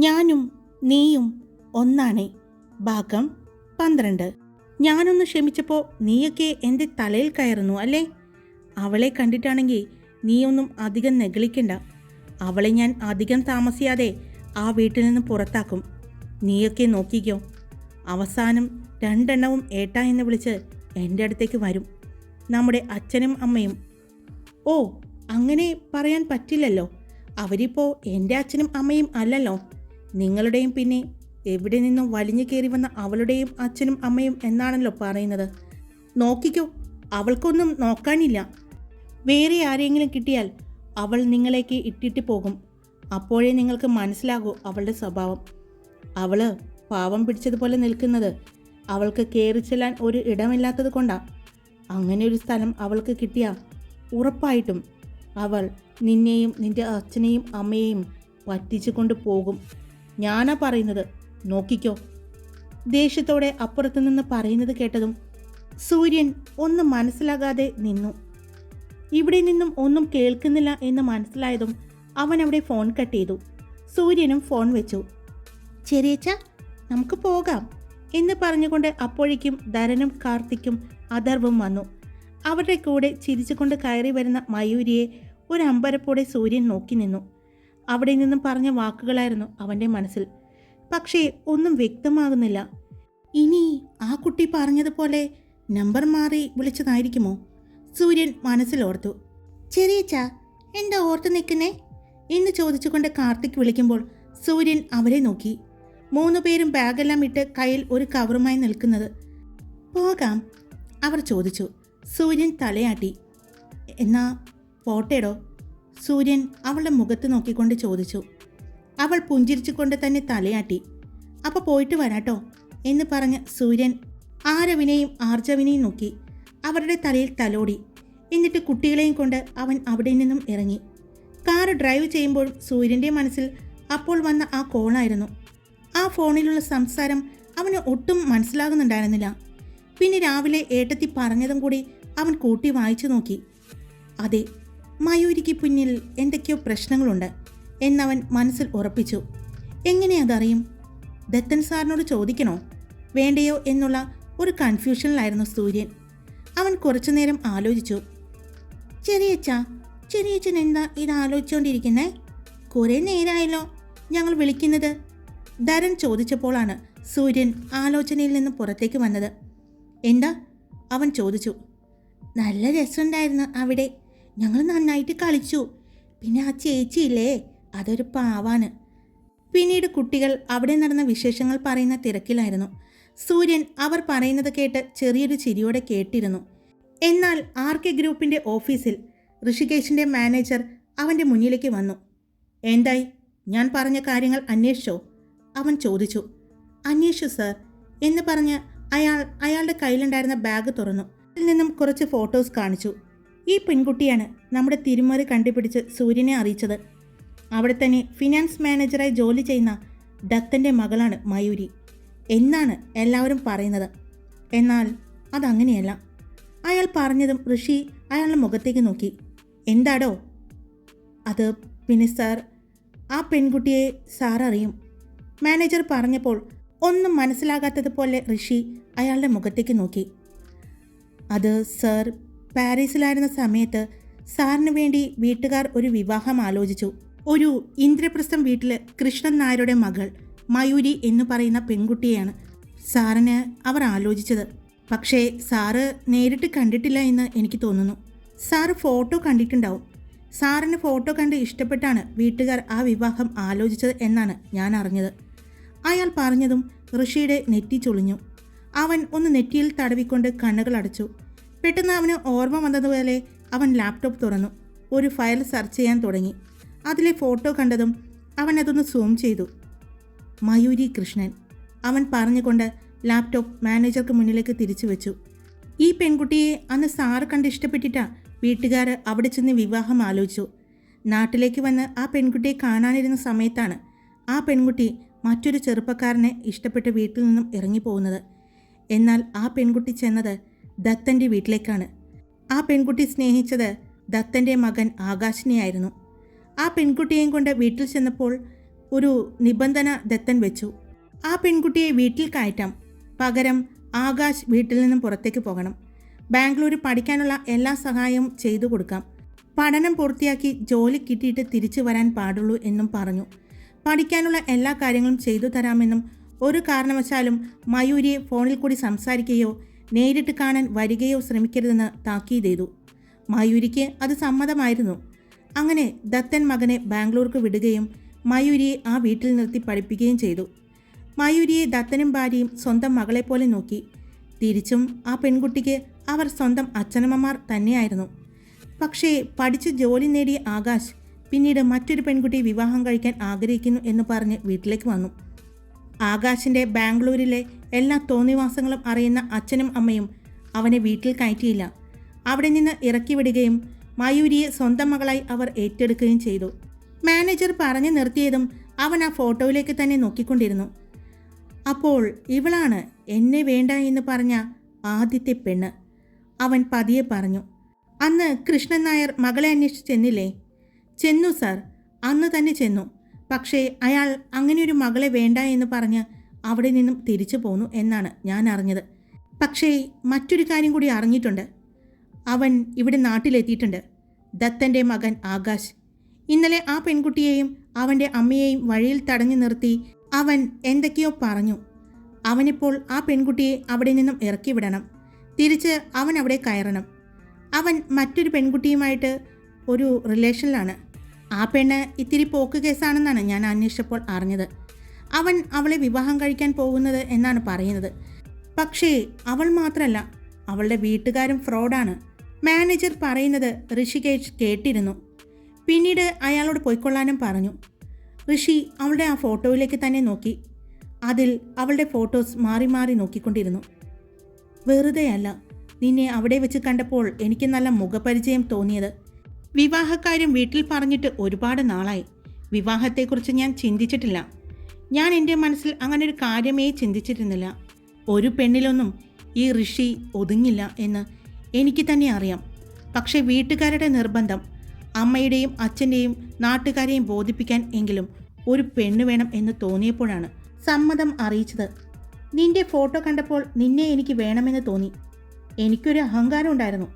ഞാനും നീയും ഒന്നാണേ. ഭാഗം പന്ത്രണ്ട്. ഞാനൊന്ന് ക്ഷമിച്ചപ്പോൾ നീയൊക്കെ എന്റെ തലയിൽ കയറുന്നു അല്ലേ? അവളെ കണ്ടിട്ടാണെങ്കിൽ നീയൊന്നും അധികം നെഗളിക്കണ്ട. അവളെ ഞാൻ അധികം താമസിയാതെ ആ വീട്ടിൽ നിന്ന് പുറത്താക്കും. നീയൊക്കെ നോക്കിക്കോ. അവസാനം രണ്ടെണ്ണവും ഏട്ട എന്ന് വിളിച്ച് എന്റെ അടുത്തേക്ക് വരും. നമ്മുടെ അച്ഛനും അമ്മയും. ഓ അങ്ങനെ പറയാൻ പറ്റില്ലല്ലോ. അവരിപ്പോൾ എന്റെ അച്ഛനും അമ്മയും അല്ലല്ലോ. നിങ്ങളുടെയും പിന്നെ എവിടെ നിന്നും വലിഞ്ഞു കയറി വന്ന അവളുടെയും അച്ഛനും അമ്മയും എന്നാണല്ലോ പറയുന്നത്. നോക്കിക്കോ അവൾക്കൊന്നും നോക്കാനില്ല. വേറെ ആരെങ്കിലും കിട്ടിയാൽ അവൾ നിങ്ങളേക്ക് ഇട്ടിട്ട് പോകും. അപ്പോഴേ നിങ്ങൾക്ക് മനസ്സിലാകൂ അവളുടെ സ്വഭാവം. അവൾ പാവം പിടിച്ചതുപോലെ നിൽക്കുന്നത് അവൾക്ക് കയറി ചെല്ലാൻ ഒരു ഇടമില്ലാത്തത് കൊണ്ടാ. അങ്ങനെ ഒരു സ്ഥലം അവൾക്ക് കിട്ടിയ ഉറപ്പായിട്ടും അവൾ നിന്നെയും നിന്റെ അച്ഛനെയും അമ്മയെയും പറ്റിച്ചു കൊണ്ട് പോകും. ഞാനാ പറയുന്നത്. നോക്കിക്കോ. ദേഷ്യത്തോടെ അപ്പുറത്തു നിന്ന് പറയുന്നത് കേട്ടതും സൂര്യൻ ഒന്നും മനസ്സിലാകാതെ നിന്നു. ഇവിടെ നിന്നും ഒന്നും കേൾക്കുന്നില്ല എന്ന് മനസ്സിലായതും അവൻ അവിടെ ഫോൺ കട്ട് ചെയ്തു. സൂര്യനും ഫോൺ വെച്ചു. ചെറിയച്ച നമുക്ക് പോകാം എന്ന് പറഞ്ഞുകൊണ്ട് അപ്പോഴേക്കും ധരനും കാർത്തിക്കും അഥർവും വന്നു. അവരുടെ കൂടെ ചിരിച്ചുകൊണ്ട് കയറി വരുന്ന മയൂരിയെ ഒരു സൂര്യൻ നോക്കി നിന്നു. അവിടെ നിന്നും പറഞ്ഞ വാക്കുകളായിരുന്നു അവന്റെ മനസ്സിൽ. പക്ഷേ ഒന്നും വ്യക്തമാകുന്നില്ല. ഇനി ആ കുട്ടി പറഞ്ഞതുപോലെ നമ്പർ മാറി വിളിച്ചതായിരിക്കുമോ? സൂര്യൻ മനസ്സിലോർത്തു. ചെറിയച്ച എന്താ ഓർത്ത് നിൽക്കുന്നേ? എന്ന് ചോദിച്ചുകൊണ്ട് കാർത്തിക് വിളിക്കുമ്പോൾ സൂര്യൻ അവരെ നോക്കി. മൂന്ന് പേരും ബാഗെല്ലാം ഇട്ട് കയ്യിൽ ഒരു കവറുമായി നിൽക്കുന്നത്. പോകാം അവർ ചോദിച്ചു. സൂര്യൻ തലയാട്ടി. എന്നാ പോട്ടേടോ. സൂര്യൻ അവളുടെ മുഖത്ത് നോക്കിക്കൊണ്ട് ചോദിച്ചു. അവൾ പുഞ്ചിരിച്ചുകൊണ്ട് തന്നെ തലയാട്ടി. അപ്പോൾ പോയിട്ട് വരാട്ടോ എന്ന് പറഞ്ഞ് സൂര്യൻ ആരവിനെയും ആർജവിനെയും നോക്കി. അവരുടെ തലയിൽ തലോടി. എന്നിട്ട് കുട്ടികളെയും കൊണ്ട് അവൻ അവിടെ നിന്നും ഇറങ്ങി. കാർ ഡ്രൈവ് ചെയ്യുമ്പോൾ സൂര്യന്റെ മനസ്സിൽ അപ്പോൾ വന്ന ആ കോളായിരുന്നു. ആ ഫോണിലുള്ള സംസാരം അവന് ഒട്ടും മനസ്സിലാകുന്നുണ്ടായിരുന്നില്ല. പിന്നെ രാവിലെ ഏട്ടത്തി പറഞ്ഞതും കൂടി അവൻ കൂട്ടി വായിച്ചു നോക്കി. അതെ മയൂരിക്ക് പിന്നിൽ എന്തൊക്കെയോ പ്രശ്നങ്ങളുണ്ട് എന്നവൻ മനസ്സിൽ ഉറപ്പിച്ചു. എങ്ങനെ അതറിയും? ദത്തൻ സാറിനോട് ചോദിക്കണോ? വേണ്ടയോ എന്നുള്ള ഒരു കൺഫ്യൂഷനിലായിരുന്നു സൂര്യൻ. അവൻ കുറച്ചുനേരം ആലോചിച്ചു. ചെറിയച്ച ചെറിയച്ചൻ എന്താ ഇത് ആലോചിച്ചുകൊണ്ടിരിക്കുന്നേ കുറേ നേരമായല്ലോ ഞങ്ങൾ വിളിക്കുന്നത്. ധരൻ ചോദിച്ചപ്പോഴാണ് സൂര്യൻ ആലോചനയിൽ നിന്ന് പുറത്തേക്ക് വന്നത്. എന്താ? അവൻ ചോദിച്ചു. നല്ല രസമുണ്ടായിരുന്നു അവിടെ. ഞങ്ങൾ നന്നായിട്ട് കളിച്ചു. പിന്നെ ആ ചേച്ചിയില്ലേ അതൊരു പാവാണ്. പിന്നീട് കുട്ടികൾ അവിടെ നടന്ന വിശേഷങ്ങൾ പറയുന്ന തിരക്കിലായിരുന്നു. സൂര്യൻ അവർ പറയുന്നത് കേട്ട് ചെറിയൊരു ചിരിയോടെ കേട്ടിരുന്നു. എന്നാൽ ആർ കെ ഗ്രൂപ്പിന്റെ ഓഫീസിൽ ഋഷികേശിന്റെ മാനേജർ അവന്റെ മുന്നിലേക്ക് വന്നു. എന്തായി? ഞാൻ പറഞ്ഞ കാര്യങ്ങൾ അന്വേഷിച്ചോ? അവൻ ചോദിച്ചു. അന്വേഷിച്ചു സർ എന്ന് പറഞ്ഞ് അയാൾ അയാളുടെ കയ്യിലുണ്ടായിരുന്ന ബാഗ് തുറന്നു. അതിൽ നിന്നും കുറച്ച് ഫോട്ടോസ് കാണിച്ചു. ഈ പെൺകുട്ടിയാണ് നമ്മുടെ തിരുമറി കണ്ടുപിടിച്ച് സൂര്യനെ അറിയിച്ചത്. അവിടെ തന്നെ ഫിനാൻസ് മാനേജറായി ജോലി ചെയ്യുന്ന ദത്തന്റെ മകളാണ് മയൂരി. എന്നാണ് എല്ലാവരും പറയുന്നത്. എന്നാൽ അതങ്ങനെയല്ല. അയാൾ പറഞ്ഞതും ഋഷി അയാളുടെ മുഖത്തേക്ക് നോക്കി. എന്താടോ? അത് പിന്നെ സാർ ആ പെൺകുട്ടിയെ സാർ അറിയും. മാനേജർ പറഞ്ഞപ്പോൾ ഒന്നും മനസ്സിലാകാത്തതുപോലെ ഋഷി അയാളുടെ മുഖത്തേക്ക് നോക്കി. അത് സർ പാരീസിലായിരുന്ന സമയത്ത് സാറിന് വേണ്ടി വീട്ടുകാർ ഒരു വിവാഹം ആലോചിച്ചു. ഒരു ഇന്ദ്രപ്രസ്ഥം വീട്ടിൽ കൃഷ്ണൻ നായരുടെ മകൾ മയൂരി എന്ന് പറയുന്ന പെൺകുട്ടിയാണ് സാറിന് അവർ ആലോചിച്ചത്. പക്ഷേ സാറ് നേരിട്ട് കണ്ടിട്ടില്ല എന്ന് എനിക്ക് തോന്നുന്നു. സാറ് ഫോട്ടോ കണ്ടിട്ടുണ്ടാവും. സാറിന് ഫോട്ടോ കണ്ട് ഇഷ്ടപ്പെട്ടാണ് വീട്ടുകാർ ആ വിവാഹം ആലോചിച്ചത് എന്നാണ് ഞാൻ അറിഞ്ഞത്. അയാൾ പറഞ്ഞതും ഋഷിയുടെ നെറ്റി ചൊളിഞ്ഞു. അവൻ ഒന്ന് നെറ്റിയിൽ തടവിക്കൊണ്ട് കണ്ണുകൾ അടച്ചു. പെട്ടെന്ന് അവന് ഓർമ്മ വന്നതുപോലെ അവൻ ലാപ്ടോപ്പ് തുറന്നു. ഒരു ഫയൽ സെർച്ച് ചെയ്യാൻ തുടങ്ങി. അതിലെ ഫോട്ടോ കണ്ടതും അവൻ അതൊന്ന് സൂം ചെയ്തു. മയൂരി കൃഷ്ണൻ അവൻ പറഞ്ഞുകൊണ്ട് ലാപ്ടോപ്പ് മാനേജർക്ക് മുന്നിലേക്ക് തിരിച്ചു വെച്ചു. ഈ പെൺകുട്ടിയെ അന്ന് സാറ് കണ്ട് ഇഷ്ടപ്പെട്ടിട്ടാ വീട്ടുകാർ അവിടെ ചെന്ന് വിവാഹം ആലോചിച്ചു. നാട്ടിലേക്ക് വന്ന് ആ പെൺകുട്ടിയെ കാണാനിരുന്ന സമയത്താണ് ആ പെൺകുട്ടി മറ്റൊരു ചെറുപ്പക്കാരനെ ഇഷ്ടപ്പെട്ട് വീട്ടിൽ നിന്നും ഇറങ്ങിപ്പോകുന്നത്. എന്നാൽ ആ പെൺകുട്ടി ചെന്നത് ദത്തന്റെ വീട്ടിലേക്കാണ്. ആ പെൺകുട്ടി സ്നേഹിച്ചത് ദത്തന്റെ മകൻ ആകാശിനെയായിരുന്നു. ആ പെൺകുട്ടിയെയും കൊണ്ട് വീട്ടിൽ ചെന്നപ്പോൾ ഒരു നിബന്ധന ദത്തൻ വെച്ചു. ആ പെൺകുട്ടിയെ വീട്ടിൽ കയറ്റാം. പകരം ആകാശ് വീട്ടിൽ നിന്നും പുറത്തേക്ക് പോകണം. ബാംഗ്ലൂർ പഠിക്കാനുള്ള എല്ലാ സഹായവും ചെയ്തു കൊടുക്കാം. പഠനം പൂർത്തിയാക്കി ജോലി കിട്ടിയിട്ട് തിരിച്ചു വരാൻ പാടുള്ളൂ എന്നും പറഞ്ഞു. പഠിക്കാനുള്ള എല്ലാ കാര്യങ്ങളും ചെയ്തു തരാമെന്നും ഒരു കാരണവശാലും മയൂരിയെ ഫോണിൽ കൂടി സംസാരിക്കുകയോ നേരിട്ട് കാണാൻ വരികയോ ശ്രമിക്കരുതെന്ന് താക്കീത് ചെയ്തു. മയൂരിക്ക് അത് സമ്മതമായിരുന്നു. അങ്ങനെ ദത്തൻ മകനെ ബാംഗ്ലൂർക്ക് വിടുകയും മയൂരിയെ ആ വീട്ടിൽ നിർത്തി പഠിപ്പിക്കുകയും ചെയ്തു. മയൂരിയെ ദത്തനും ഭാര്യയും സ്വന്തം മകളെപ്പോലെ നോക്കി. തിരിച്ചും ആ പെൺകുട്ടിക്ക് അവർ സ്വന്തം അച്ഛനമ്മമാർ തന്നെയായിരുന്നു. പക്ഷേ പഠിച്ച് ജോലി നേടിയ ആകാശ് പിന്നീട് മറ്റൊരു പെൺകുട്ടിയെ വിവാഹം കഴിക്കാൻ ആഗ്രഹിക്കുന്നു എന്ന് പറഞ്ഞ് വീട്ടിലേക്ക് വന്നു. ആകാശിന്റെ ബാംഗ്ലൂരിലെ എല്ലാ തോന്നിവാസങ്ങളും അറിയുന്ന അച്ഛനും അമ്മയും അവനെ വീട്ടിൽ കയറ്റിയില്ല. അവിടെ നിന്ന് ഇറക്കി വിടുകയും മയൂരിയെ സ്വന്തം മകളായി അവർ ഏറ്റെടുക്കുകയും ചെയ്തു. മാനേജർ പറഞ്ഞു നിർത്തിയതും അവൻ ആ ഫോട്ടോയിലേക്ക് തന്നെ നോക്കിക്കൊണ്ടിരുന്നു. അപ്പോൾ ഇവളാണ് എന്നെ വേണ്ട എന്ന് പറഞ്ഞ ആദ്യത്തെ പെണ്ണ്. അവൻ പതിയെ പറഞ്ഞു അന്ന് കൃഷ്ണൻ നായർ മകളെ അന്വേഷിച്ച് ചെന്നില്ലേ? ചെന്നു സാർ അന്ന് തന്നെ ചെന്നു. പക്ഷേ അയാൾ അങ്ങനെയൊരു മകളെ വേണ്ട എന്ന് പറഞ്ഞ് അവിടെ നിന്നും തിരിച്ചു പോന്നു എന്നാണ് ഞാൻ അറിഞ്ഞത്. പക്ഷേ മറ്റൊരു കാര്യം കൂടി അറിഞ്ഞിട്ടുണ്ട്. അവൻ ഇവിടെ നാട്ടിലെത്തിയിട്ടുണ്ട്. ദത്തന്റെ മകൻ ആകാശ്. ഇന്നലെ ആ പെൺകുട്ടിയെയും അവന്റെ അമ്മയെയും വഴിയിൽ തടഞ്ഞു നിർത്തി അവൻ എന്തൊക്കെയോ പറഞ്ഞു. അവനിപ്പോൾ ആ പെൺകുട്ടിയെ അവിടെ നിന്നും ഇറക്കി വിടണം. തിരിച്ച് അവൻ അവിടെ കയറണം. അവൻ മറ്റൊരു പെൺകുട്ടിയുമായിട്ട് ഒരു റിലേഷനിലാണ്. ആ പെണ്ണ് ഇത്തിരി പോക്ക് കേസാണെന്നാണ് ഞാൻ അന്വേഷിച്ചപ്പോൾ അറിഞ്ഞത്. അവൻ അവളെ വിവാഹം കഴിക്കാൻ പോകുന്നത് എന്നാണ് പറയുന്നത്. പക്ഷേ അവൾ മാത്രമല്ല അവളുടെ വീട്ടുകാരും ഫ്രോഡാണ്. മാനേജർ പറയുന്നത് ഋഷികേഷ് കേട്ടിരുന്നു. പിന്നീട് അയാളോട് പോയിക്കൊള്ളാനും പറഞ്ഞു. ഋഷി അവളുടെ ആ ഫോട്ടോയിലേക്ക് തന്നെ നോക്കി. അതിൽ അവളുടെ ഫോട്ടോസ് മാറി മാറി നോക്കിക്കൊണ്ടിരുന്നു. വെറുതെയല്ല നിന്നെ അവിടെ വെച്ച് കണ്ടപ്പോൾ എനിക്ക് നല്ല മുഖപരിചയം തോന്നിയത്. വിവാഹക്കാര്യം വീട്ടിൽ പറഞ്ഞിട്ട് ഒരുപാട് നാളായി. വിവാഹത്തെക്കുറിച്ച് ഞാൻ ചിന്തിച്ചിട്ടില്ല. ഞാൻ എന്റെ മനസ്സിൽ അങ്ങനെ ഒരു കാര്യമേ ചിന്തിച്ചിരുന്നില്ല. ഒരു പെണ്ണിലൊന്നും ഈ ഋഷി ഒതുങ്ങില്ല എന്ന് എനിക്ക് തന്നെ അറിയാം. പക്ഷേ വീട്ടുകാരുടെ നിർബന്ധം അമ്മയുടെയും അച്ഛന്റെയും നാട്ടുകാരെയും ബോധിപ്പിക്കാൻ എങ്കിലും ഒരു പെണ്ണ് വേണം എന്ന് തോന്നിയപ്പോഴാണ് സമ്മതം അറിയിച്ചത്. നിന്റെ ഫോട്ടോ കണ്ടപ്പോൾ നിന്നെ എനിക്ക് വേണമെന്ന് തോന്നി. എനിക്കൊരു അഹങ്കാരം ഉണ്ടായിരുന്നു.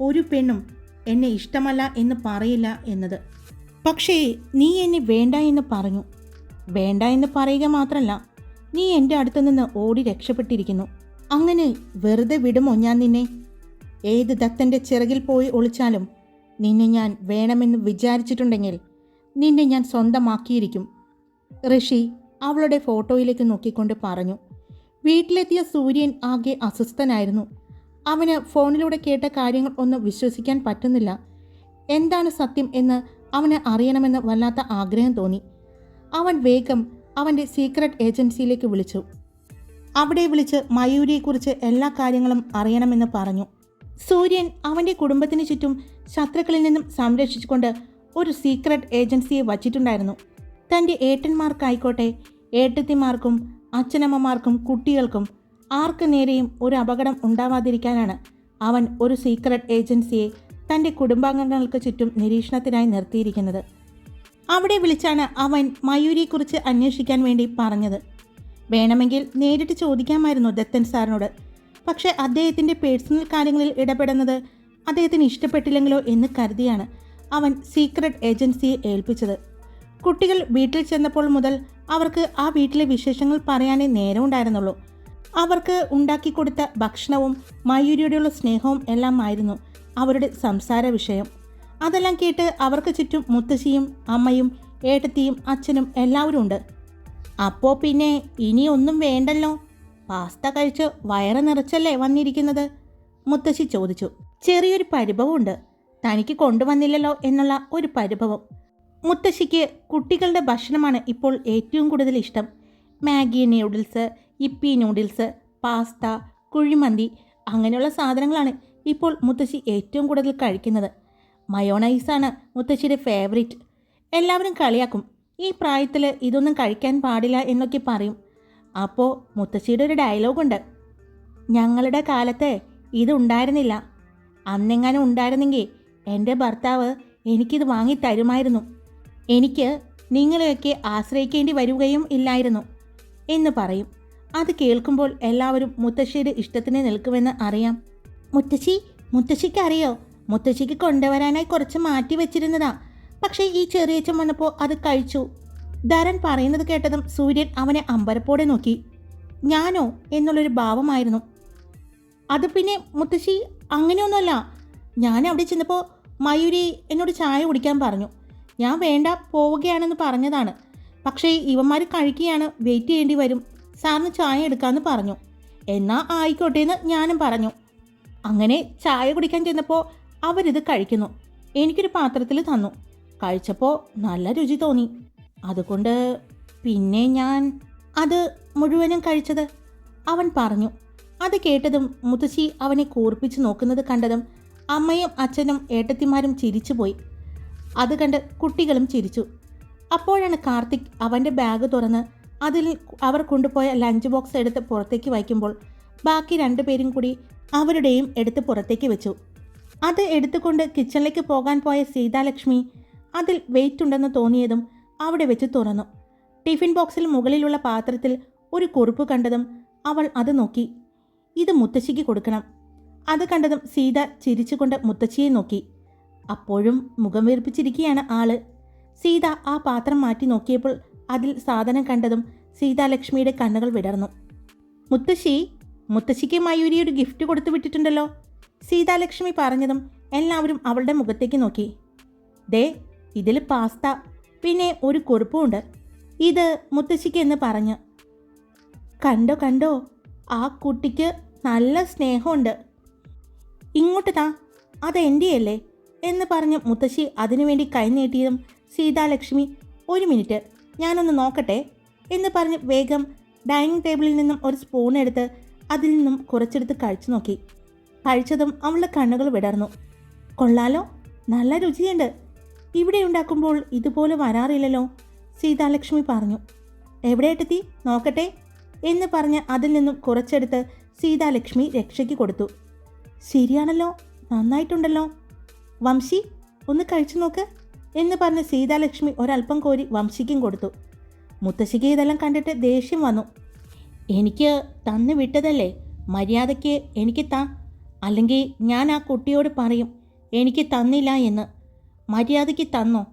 ഒരു പെണ്ണും എന്നെ ഇഷ്ടമല്ല എന്ന് പറയില്ല എന്നത്. പക്ഷേ നീ എന്നെ വേണ്ട എന്ന് പറഞ്ഞു. വേണ്ട എന്ന് പറയുക മാത്രമല്ല നീ എന്റെ അടുത്തു നിന്ന് ഓടി രക്ഷപ്പെട്ടിരിക്കുന്നു. അങ്ങനെ വെറുതെ വിടുമോ ഞാൻ നിന്നെ? ഏത് ദത്തന്റെ ചിറകിൽ പോയി ഒളിച്ചാലും നിന്നെ ഞാൻ വേണമെന്ന് വിചാരിച്ചിട്ടുണ്ടെങ്കിൽ നിന്നെ ഞാൻ സ്വന്തമാക്കിയിരിക്കും. ഋഷി അവളുടെ ഫോട്ടോയിലേക്ക് നോക്കിക്കൊണ്ട് പറഞ്ഞു. വീട്ടിലെത്തിയ സൂര്യൻ ആകെ അസ്വസ്ഥനായിരുന്നു. അവന് ഫോണിലൂടെ കേട്ട കാര്യങ്ങൾ ഒന്നും വിശ്വസിക്കാൻ പറ്റുന്നില്ല. എന്താണ് സത്യം എന്ന് അവന് അറിയണമെന്ന് വല്ലാത്ത ആഗ്രഹം തോന്നി. അവൻ വേഗം അവന്റെ സീക്രട്ട് ഏജൻസിയിലേക്ക് വിളിച്ചു. അവിടെ വിളിച്ച് മയൂരിയെക്കുറിച്ച് എല്ലാ കാര്യങ്ങളും അറിയണമെന്ന് പറഞ്ഞു. സൂര്യൻ അവന്റെ കുടുംബത്തിന് ചുറ്റും ശത്രുക്കളിൽ നിന്നും സംരക്ഷിച്ചുകൊണ്ട് ഒരു സീക്രട്ട് ഏജൻസിയെ വച്ചിട്ടുണ്ടായിരുന്നു. തന്റെ ഏട്ടന്മാർക്കായിക്കോട്ടെ ഏട്ടത്തിമാർക്കും അച്ഛനമ്മമാർക്കും കുട്ടികൾക്കും ആർക്ക് നേരെയും ഒരു അപകടം ഉണ്ടാവാതിരിക്കാനാണ് അവൻ ഒരു സീക്രട്ട് ഏജൻസിയെ തന്റെ കുടുംബാംഗങ്ങൾക്ക് ചുറ്റും നിരീക്ഷണത്തിനായി നിർത്തിയിരിക്കുന്നത്. അവിടെ വിളിച്ചാണ് അവൻ മയൂരിയെക്കുറിച്ച് അന്വേഷിക്കാൻ വേണ്ടി പറഞ്ഞത്. വേണമെങ്കിൽ നേരിട്ട് ചോദിക്കാമായിരുന്നു ദത്തൻ സാറിനോട്. പക്ഷേ അദ്ദേഹത്തിന്റെ പേഴ്സണൽ കാര്യങ്ങളിൽ ഇടപെടുന്നത് അദ്ദേഹത്തിന് ഇഷ്ടപ്പെട്ടില്ലെങ്കിലോ എന്ന് കരുതിയാണ് അവൻ സീക്രട്ട് ഏജൻസിയെ ഏൽപ്പിച്ചത്. കുട്ടികൾ വീട്ടിൽ ചെന്നപ്പോൾ മുതൽ അവർക്ക് ആ വീട്ടിലെ വിശേഷങ്ങൾ പറയാനേ നേരമുണ്ടായിരുന്നുള്ളൂ അവർക്ക് ഉണ്ടാക്കി കൊടുത്ത ഭക്ഷണവും മയൂരിയോടുള്ള സ്നേഹവും എല്ലാം ആയിരുന്നു അവരുടെ സംസാര വിഷയം. അതെല്ലാം കേട്ട് അവർക്ക് ചുറ്റും മുത്തശ്ശിയും അമ്മയും ഏട്ടത്തിയും അച്ഛനും എല്ലാവരും ഉണ്ട്. അപ്പോൾ പിന്നെ ഇനിയൊന്നും വേണ്ടല്ലോ? പാസ്ത കഴിച്ച് വയറ് നിറച്ചല്ലേ വന്നിരിക്കുന്നത്? മുത്തശ്ശി ചോദിച്ചു. ചെറിയൊരു പരിഭവമുണ്ട്. തനിക്ക് കൊണ്ടുവന്നില്ലല്ലോ എന്നുള്ള ഒരു പരിഭവം. മുത്തശ്ശിക്ക് കുട്ടികളുടെ ഭക്ഷണമാണ് ഇപ്പോൾ ഏറ്റവും കൂടുതൽ ഇഷ്ടം. Maggi noodles Yippee noodles pasta kuzhimanthi അങ്ങനെയുള്ള സാധനങ്ങളാണ് ഇപ്പോൾ മുത്തശ്ശി ഏറ്റവും കൂടുതൽ കഴിക്കുന്നത്. മയോണൈസാണ് മുത്തശ്ശിയുടെ ഫേവറേറ്റ് എല്ലാവരും കളിയാക്കും. ഈ പ്രായത്തിൽ ഇതൊന്നും കഴിക്കാൻ പാടില്ല എന്നൊക്കെ പറയും. അപ്പോൾ മുത്തശ്ശിയുടെ ഒരു ഡയലോഗുണ്ട് ഞങ്ങളുടെ കാലത്ത് ഇതുണ്ടായിരുന്നില്ല. അന്നെങ്ങാനും ഉണ്ടായിരുന്നെങ്കിൽ എന്റെ ഭർത്താവ് എനിക്കിത് വാങ്ങി തരുമായിരുന്നു. എനിക്ക് നിങ്ങളെയൊക്കെ ആശ്രയിക്കേണ്ടി വരികയും ഇല്ലായിരുന്നു എന്ന് പറയും. അത് കേൾക്കുമ്പോൾ എല്ലാവരും മുത്തശ്ശിയുടെ ഇഷ്ടത്തിന് നിൽക്കുമെന്ന് അറിയാം. മുത്തശ്ശി മുത്തശ്ശിക്ക് അറിയോ? മുത്തശ്ശിക്ക് കൊണ്ടുവരാനായി കുറച്ച് മാറ്റി വെച്ചിരുന്നതാ. പക്ഷേ ഈ ചെറിയച്ചൻ വന്നപ്പോൾ അത് കഴിച്ചു. ധരൻ പറയുന്നത് കേട്ടതും സൂര്യൻ അവനെ അമ്പരപ്പോടെ നോക്കി. ഞാനോ എന്നുള്ളൊരു ഭാവമായിരുന്നു. അത് പിന്നെ മുത്തശ്ശി അങ്ങനെയൊന്നുമല്ല. ഞാൻ അവിടെ ചെന്നപ്പോൾ മയൂരി എന്നോട് ചായ കുടിക്കാൻ പറഞ്ഞു. ഞാൻ വേണ്ട പോവുകയാണെന്ന് പറഞ്ഞതാണ്. പക്ഷേ ഇവന്മാർ കഴിക്കുകയാണ് വെയിറ്റ് ചെയ്യേണ്ടി വരും. സാറിന് ചായ എടുക്കാമെന്ന് പറഞ്ഞു. എന്നാ ആയിക്കോട്ടെ എന്ന് ഞാനും പറഞ്ഞു. അങ്ങനെ ചായ കുടിക്കാൻ ചെന്നപ്പോൾ അവരിത് കഴിക്കുന്നു. എനിക്കൊരു പാത്രത്തിൽ തന്നു. കഴിച്ചപ്പോൾ നല്ല രുചി തോന്നി. അതുകൊണ്ട് പിന്നെ ഞാൻ അത് മുഴുവനും കഴിച്ചത്. അവൻ പറഞ്ഞു. അത് കേട്ടതും മുത്തശ്ശി അവനെ കൂർപ്പിച്ച് നോക്കുന്നത് കണ്ടതും അമ്മയും അച്ഛനും ഏട്ടത്തിമാരും ചിരിച്ചുപോയി. അത് കണ്ട് കുട്ടികളും ചിരിച്ചു. അപ്പോഴാണ് കാർത്തിക് അവന്റെ ബാഗ് തുറന്ന് അതിൽ അവർ കൊണ്ടുപോയ ലഞ്ച് ബോക്സ് എടുത്ത് പുറത്തേക്ക് വയ്ക്കുമ്പോൾ ബാക്കി രണ്ടുപേരും കൂടി അവരുടെയും എടുത്ത് പുറത്തേക്ക് വെച്ചു. അത് എടുത്തുകൊണ്ട് കിച്ചണിലേക്ക് പോകാൻ പോയ സീതാലക്ഷ്മി അതിൽ വെയിറ്റ് ഉണ്ടെന്ന് തോന്നിയതും അവിടെ വെച്ച് തുറന്നു. ടിഫിൻ ബോക്സിൽ മുകളിലുള്ള പാത്രത്തിൽ ഒരു കുറിപ്പ് കണ്ടതും അവൾ അത് നോക്കി. ഇത് മുത്തശ്ശിക്ക് കൊടുക്കണം. അത് കണ്ടതും സീത ചിരിച്ചുകൊണ്ട് മുത്തശ്ശിയെ നോക്കി. അപ്പോഴും മുഖം വീർപ്പിച്ചിരിക്കുകയാണ് ആൾ. സീത ആ പാത്രം മാറ്റി നോക്കിയപ്പോൾ അതിൽ സാധനം കണ്ടതും സീതാലക്ഷ്മിയുടെ കണ്ണുകൾ വിടർന്നു. മുത്തശ്ശി മുത്തശ്ശിക്ക് മയൂരി ഒരു ഗിഫ്റ്റ് കൊടുത്തു വിട്ടിട്ടുണ്ടല്ലോ. സീതാലക്ഷ്മി പറഞ്ഞതും എല്ലാവരും അവളുടെ മുഖത്തേക്ക് നോക്കി. ദേ ഇതിൽ പാസ്ത പിന്നെ ഒരു കുറിപ്പുമുണ്ട് ഇത് മുത്തശ്ശിക്ക് എന്ന് പറഞ്ഞു. കണ്ടോ കണ്ടോ? ആ കുട്ടിക്ക് നല്ല സ്നേഹമുണ്ട്. ഇങ്ങോട്ട് താ അത് എന്റെയല്ലേ എന്ന് പറഞ്ഞ് മുത്തശ്ശി അതിനുവേണ്ടി കൈനീട്ടിയതും സീതാലക്ഷ്മി ഒരു മിനിറ്റ് ഞാനൊന്ന് നോക്കട്ടെ എന്ന് പറഞ്ഞ് വേഗം ഡൈനിങ് ടേബിളിൽ നിന്നും ഒരു സ്പൂൺ എടുത്ത് അതിൽ നിന്നും കുറച്ചെടുത്ത് കഴിച്ചു നോക്കി. കഴിച്ചതും അവളുടെ കണ്ണുകൾ വിടർന്നു. കൊള്ളാലോ നല്ല രുചിയുണ്ട്. ഇവിടെ ഉണ്ടാക്കുമ്പോൾ ഇതുപോലെ വരാറില്ലല്ലോ സീതാലക്ഷ്മി പറഞ്ഞു. എവിടെ എട്ടെത്തി നോക്കട്ടെ എന്ന് പറഞ്ഞ് അതിൽ നിന്നും കുറച്ചെടുത്ത് സീതാലക്ഷ്മി രക്ഷയ്ക്ക് കൊടുത്തു. ശരിയാണല്ലോ നന്നായിട്ടുണ്ടല്ലോ. വംശി ഒന്ന് കഴിച്ചു നോക്ക് എന്ന് പറഞ്ഞ് സീതാലക്ഷ്മി ഒരല്പം കോരി വംശിക്കും കൊടുത്തു. മുത്തശ്ശിക്ക് ഇതെല്ലാം കണ്ടിട്ട് ദേഷ്യം വന്നു. എനിക്ക് തന്നു വിട്ടതല്ലേ? മര്യാദയ്ക്ക് എനിക്ക് താ. അല്ലെങ്കിൽ ഞാൻ ആ കുട്ടിയോട് പറയും എനിക്ക് തന്നില്ല എന്ന്. മര്യാദയ്ക്ക് തന്നോ?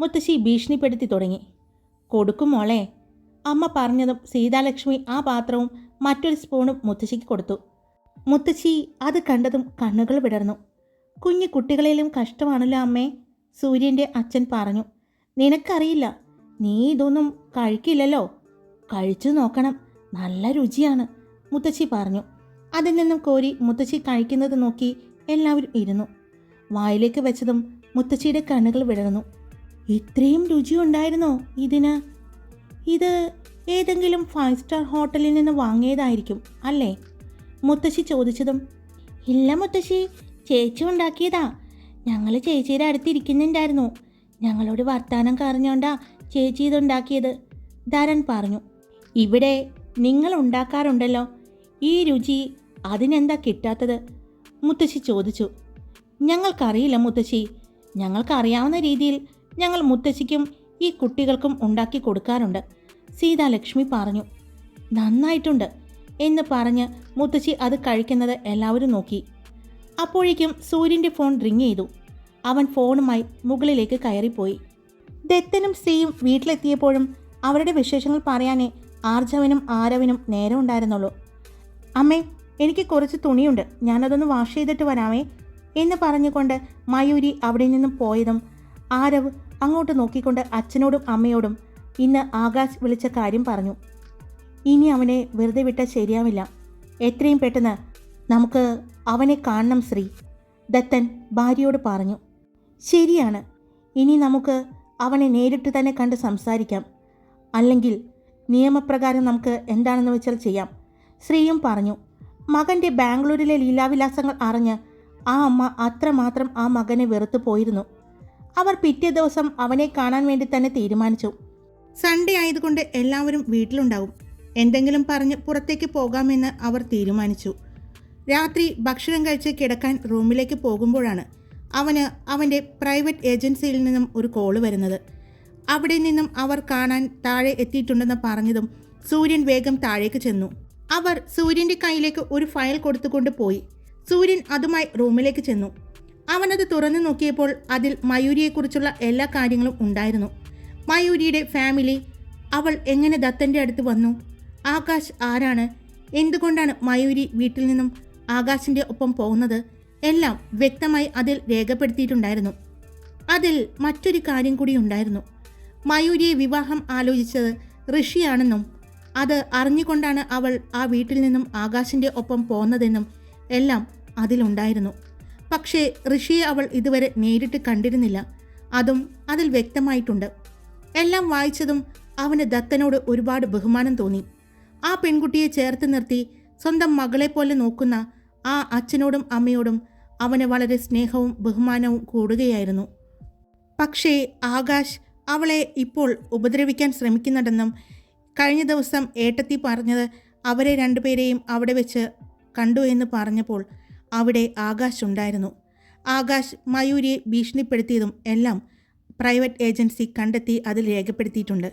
മുത്തശ്ശി ഭീഷണിപ്പെടുത്തി തുടങ്ങി. കൊടുക്കും മോളെ. അമ്മ പറഞ്ഞതും സീതാലക്ഷ്മി ആ പാത്രവും മറ്റൊരു സ്പൂണും മുത്തശ്ശിക്ക് കൊടുത്തു. മുത്തശ്ശി അത് കണ്ടതും കണ്ണുകൾ വിടർന്നു. കുഞ്ഞു കുട്ടികളെയും കഷ്ടമാണല്ലോ അമ്മേ സൂര്യന്റെ അച്ഛൻ പറഞ്ഞു. നിനക്കറിയില്ല നീ ഇതൊന്നും കഴിക്കില്ലല്ലോ. കഴിച്ചു നോക്കണം. നല്ല രുചിയാണ് മുത്തശ്ശി പറഞ്ഞു. അതിൽ നിന്നും കോരി മുത്തശ്ശി കഴിക്കുന്നത് നോക്കി എല്ലാവരും ഇരുന്നു. വായിലേക്ക് വെച്ചതും മുത്തശ്ശിയുടെ കണ്ണുകൾ വിടർന്നു. ഇത്രയും രുചിയുണ്ടായിരുന്നോ ഇതിന്? ഇത് ഏതെങ്കിലും ഫൈവ് സ്റ്റാർ ഹോട്ടലിൽ നിന്ന് വാങ്ങിയതായിരിക്കും അല്ലേ? മുത്തശ്ശി ചോദിച്ചതും ഇല്ല മുത്തശ്ശി ചേച്ചി ഉണ്ടാക്കിയതാ. ഞങ്ങൾ ചേച്ചിയുടെ അടുത്തിരിക്കുന്നുണ്ടായിരുന്നു. ഞങ്ങളോട് വർത്താനം കറിഞ്ഞോണ്ടാ ചേച്ചി ഇതുണ്ടാക്കിയത്. ധരൻ പറഞ്ഞു ഇവിടെ നിങ്ങൾ ഉണ്ടാക്കാറുണ്ടല്ലോ. ഈ രുചി അതിനെന്താ കിട്ടാത്തത്? മുത്തശ്ശി ചോദിച്ചു. ഞങ്ങൾക്കറിയില്ല മുത്തശ്ശി. ഞങ്ങൾക്കറിയാവുന്ന രീതിയിൽ ഞങ്ങൾ മുത്തശ്ശിക്കും ഈ കുട്ടികൾക്കും ഉണ്ടാക്കി കൊടുക്കാറുണ്ട്. സീതാലക്ഷ്മി പറഞ്ഞു. നന്നായിട്ടുണ്ട് എന്ന് പറഞ്ഞ് മുത്തശ്ശി അത് കഴിക്കുന്നത് എല്ലാവരും നോക്കി. അപ്പോഴേക്കും സൂര്യന്റെ ഫോൺ റിങ് ചെയ്തു. അവൻ ഫോണുമായി മുകളിലേക്ക് കയറിപ്പോയി. ദത്തനും സ്ത്രീയും വീട്ടിലെത്തിയപ്പോഴും അവരുടെ വിശേഷങ്ങൾ പറയാനേ ആർജവനും ആരവനും നേരം ഉണ്ടായിരുന്നുള്ളൂ അമ്മേ എനിക്ക് കുറച്ച് തുണിയുണ്ട്. ഞാനതൊന്ന് വാഷ് ചെയ്തിട്ട് വരാമേ. എന്ന് പറഞ്ഞുകൊണ്ട് മയൂരി അവിടെ നിന്നും പോയതും ആരവ് അങ്ങോട്ട് നോക്കിക്കൊണ്ട് അച്ഛനോടും അമ്മയോടും ഇന്ന് ആകാശ് വിളിച്ച കാര്യം പറഞ്ഞു. ഇനി അവനെ വെറുതെ വിട്ടാൽ ശരിയാവില്ല. എത്രയും പെട്ടെന്ന് നമുക്ക് അവനെ കാണണം ശ്രീ. ദത്തൻ ഭാര്യയോട് പറഞ്ഞു. ശരിയാണ്. ഇനി നമുക്ക് അവനെ നേരിട്ട് തന്നെ കണ്ട് സംസാരിക്കാം. അല്ലെങ്കിൽ നിയമപ്രകാരം നമുക്ക് എന്താണെന്ന് വെച്ചാൽ ചെയ്യാം. ശ്രീയും പറഞ്ഞു മകന്റെ ബാംഗ്ലൂരിലെ ലീലാവിലാസങ്ങൾ അറിഞ്ഞ് ആ അമ്മ അത്രമാത്രം ആ മകനെ വെറുത്തു പോയിരുന്നു. അവർ പിറ്റേ ദിവസം അവനെ കാണാൻ വേണ്ടി തന്നെ തീരുമാനിച്ചു. സൺഡേ ആയതുകൊണ്ട് എല്ലാവരും വീട്ടിലുണ്ടാവും. എന്തെങ്കിലും പറഞ്ഞ് പുറത്തേക്ക് പോകാമെന്ന് അവർ തീരുമാനിച്ചു. രാത്രി ഭക്ഷണം കഴിച്ച് കിടക്കാൻ റൂമിലേക്ക് പോകുമ്പോഴാണ് അവന് അവന്റെ പ്രൈവറ്റ് ഏജൻസിയിൽ നിന്നും ഒരു കോൾ വരുന്നത്. അവിടെ നിന്നും അവർ കാണാൻ താഴെ എത്തിയിട്ടുണ്ടെന്ന് പറഞ്ഞതും സൂര്യൻ വേഗം താഴേക്ക് ചെന്നു. അവർ സൂര്യന്റെ കയ്യിലേക്ക് ഒരു ഫയൽ കൊടുത്തുകൊണ്ട് പോയി. സൂര്യൻ അതുമായി റൂമിലേക്ക് ചെന്നു. അവനത് തുറന്നു നോക്കിയപ്പോൾ അതിൽ മയൂരിയെക്കുറിച്ചുള്ള എല്ലാ കാര്യങ്ങളും ഉണ്ടായിരുന്നു. മയൂരിയുടെ ഫാമിലി അവൾ എങ്ങനെ ദത്തന്റെ അടുത്ത് വന്നു? ആകാശ് ആരാണ്? എന്തുകൊണ്ടാണ് മയൂരി വീട്ടിൽ നിന്നും ആകാശിന്റെ ഒപ്പം പോകുന്നത്? എല്ലാം വ്യക്തമായി അതിൽ രേഖപ്പെടുത്തിയിട്ടുണ്ടായിരുന്നു. അതിൽ മറ്റൊരു കാര്യം കൂടി ഉണ്ടായിരുന്നു. മയൂരിയെ വിവാഹം ആലോചിച്ചത് ഋഷിയാണെന്നും അത് അറിഞ്ഞുകൊണ്ടാണ് അവൾ ആ വീട്ടിൽ നിന്നും ആകാശിന്റെ ഒപ്പം പോന്നതെന്നും എല്ലാം അതിലുണ്ടായിരുന്നു. പക്ഷേ ഋഷിയെ അവൾ ഇതുവരെ നേരിട്ട് കണ്ടിരുന്നില്ല. അതും അതിൽ വ്യക്തമായിട്ടുണ്ട്. എല്ലാം വായിച്ചതും അവന് ദത്തനോട് ഒരുപാട് ബഹുമാനം തോന്നി. ആ പെൺകുട്ടിയെ ചേർത്ത് നിർത്തി സ്വന്തം മകളെപ്പോലെ നോക്കുന്ന ആ അച്ഛനോടും അമ്മയോടും അവന് വളരെ സ്നേഹവും ബഹുമാനവും കൂടുകയായിരുന്നു. പക്ഷേ ആകാശ് അവളെ ഇപ്പോൾ ഉപദ്രവിക്കാൻ ശ്രമിക്കുന്നുണ്ടെന്നും കഴിഞ്ഞ ദിവസം ഏട്ടത്തി പറഞ്ഞത് അവരെ രണ്ടുപേരെയും അവിടെ വെച്ച് കണ്ടു എന്ന് പറഞ്ഞപ്പോൾ അവിടെ ആകാശ് ഉണ്ടായിരുന്നു. ആകാശ് മയൂരിയെ ഭീഷണിപ്പെടുത്തിയതും എല്ലാം പ്രൈവറ്റ് ഏജൻസി കണ്ടെത്തി അതിൽ രേഖപ്പെടുത്തിയിട്ടുണ്ട്.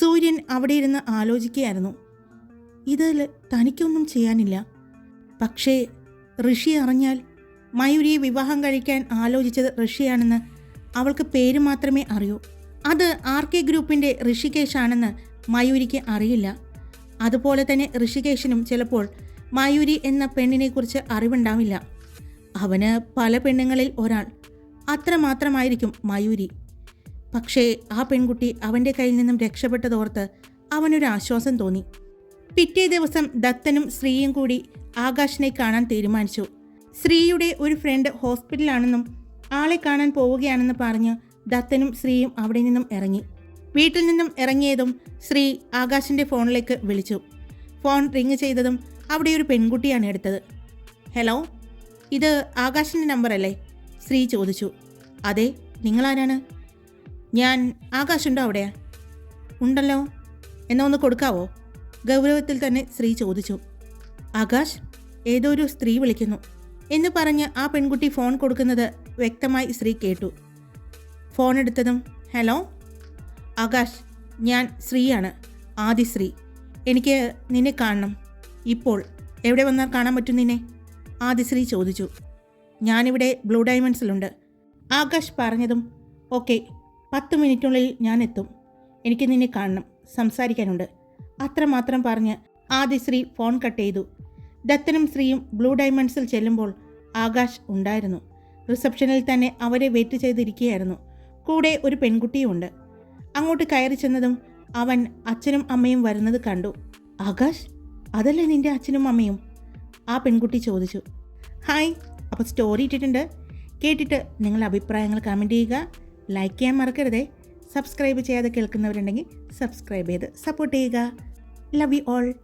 സൂര്യൻ അവിടെ ഇരുന്ന് ആലോചിക്കുകയായിരുന്നു. ഇതിൽ തനിക്കൊന്നും ചെയ്യാനില്ല. പക്ഷേ ഋഷി അറിഞ്ഞാൽ മയൂരിയെ വിവാഹം കഴിക്കാൻ ആലോചിച്ചത് ഋഷിയാണെന്ന് അവൾക്ക് പേര് മാത്രമേ അറിയൂ. അത് ആർ കെ ഗ്രൂപ്പിന്റെ ഋഷികേശാണെന്ന് മയൂരിക്ക് അറിയില്ല. അതുപോലെ തന്നെ ഋഷികേശിനും ചിലപ്പോൾ മയൂരി എന്ന പെണ്ണിനെക്കുറിച്ച് അറിവുണ്ടാവില്ല. അവന് പല പെണ്ണുങ്ങളിൽ ഒരാൾ. അത്ര മാത്രമായിരിക്കും മയൂരി. പക്ഷേ ആ പെൺകുട്ടി അവന്റെ കയ്യിൽ നിന്നും രക്ഷപ്പെട്ടതോർത്ത് അവനൊരു ആശ്വാസം തോന്നി. പിറ്റേ ദിവസം ദത്തനും ശ്രീയും കൂടി ആകാശിനെ കാണാൻ തീരുമാനിച്ചു. ശ്രീയുടെ ഒരു ഫ്രണ്ട് ഹോസ്പിറ്റലാണെന്നും ആളെ കാണാൻ പോവുകയാണെന്ന് പറഞ്ഞ് ദത്തനും ശ്രീയും അവിടെ നിന്നും ഇറങ്ങി. വീട്ടിൽ നിന്നും ഇറങ്ങിയതും ശ്രീ ആകാശിന്റെ ഫോണിലേക്ക് വിളിച്ചു. ഫോൺ റിങ് ചെയ്തതും അവിടെ ഒരു പെൺകുട്ടിയാണ് എടുത്തത്. ഹലോ ഇത് ആകാശിന്റെ നമ്പറല്ലേ? ശ്രീ ചോദിച്ചു. അതെ നിങ്ങളാരാണ്? ഞാൻ ആകാശുണ്ടോ അവിടെയാ? ഉണ്ടല്ലോ. എന്നാ ഒന്ന് കൊടുക്കാവോ? ഗൗരവത്തിൽ തന്നെ ശ്രീ ചോദിച്ചു. ആകാശ് ഏതോ ഒരു സ്ത്രീ വിളിക്കുന്നു. എന്ന് പറഞ്ഞ് ആ പെൺകുട്ടി ഫോൺ കൊടുക്കുന്നത് വ്യക്തമായി ശ്രീ കേട്ടു. ഫോൺ എടുത്തതും ഹലോ ആകാശ് ഞാൻ ശ്രീയാണ് ആദിശ്രീ എനിക്ക് നിന്നെ കാണണം. ഇപ്പോൾ എവിടെ വന്നാൽ കാണാൻ പറ്റും നിന്നെ? ആദിശ്രീ ചോദിച്ചു. ഞാനിവിടെ ബ്ലൂ ഡയമണ്ട്സിലുണ്ട്. ആകാശ് പറഞ്ഞതും ഓക്കെ. പത്ത് മിനിറ്റിനുള്ളിൽ ഞാൻ എത്തും. എനിക്ക് നിന്നെ കാണണം സംസാരിക്കാനുണ്ട്. അത്രമാത്രം പറഞ്ഞ് ആദിശ്രീ ഫോൺ കട്ട് ചെയ്തു. ദത്തനും ശ്രീയും ബ്ലൂ ഡയമണ്ട്സിൽ ചെല്ലുമ്പോൾ ആകാശ് ഉണ്ടായിരുന്നു. റിസപ്ഷനിൽ തന്നെ അവരെ വെയിറ്റ് ചെയ്തിരിക്കുകയായിരുന്നു. കൂടെ ഒരു പെൺകുട്ടിയുമുണ്ട്. അങ്ങോട്ട് കയറി ചെന്നതും അവൻ അച്ഛനും അമ്മയും വരുന്നത് കണ്ടു. ആകാശ് അതല്ലേ നിന്റെ അച്ഛനും അമ്മയും? ആ പെൺകുട്ടി ചോദിച്ചു. ഹായ് അപ്പോൾ സ്റ്റോറി ഇട്ടിട്ടുണ്ട്. കേട്ടിട്ട് നിങ്ങളുടെ അഭിപ്രായങ്ങൾ കമന്റ് ചെയ്യുക. ലൈക്ക് ചെയ്യാൻ മറക്കരുതേ. സബ്സ്ക്രൈബ് ചെയ്യാതെ കേൾക്കുന്നവരുണ്ടെങ്കിൽ സബ്സ്ക്രൈബ് ചെയ്ത് സപ്പോർട്ട് ചെയ്യുക. Love you all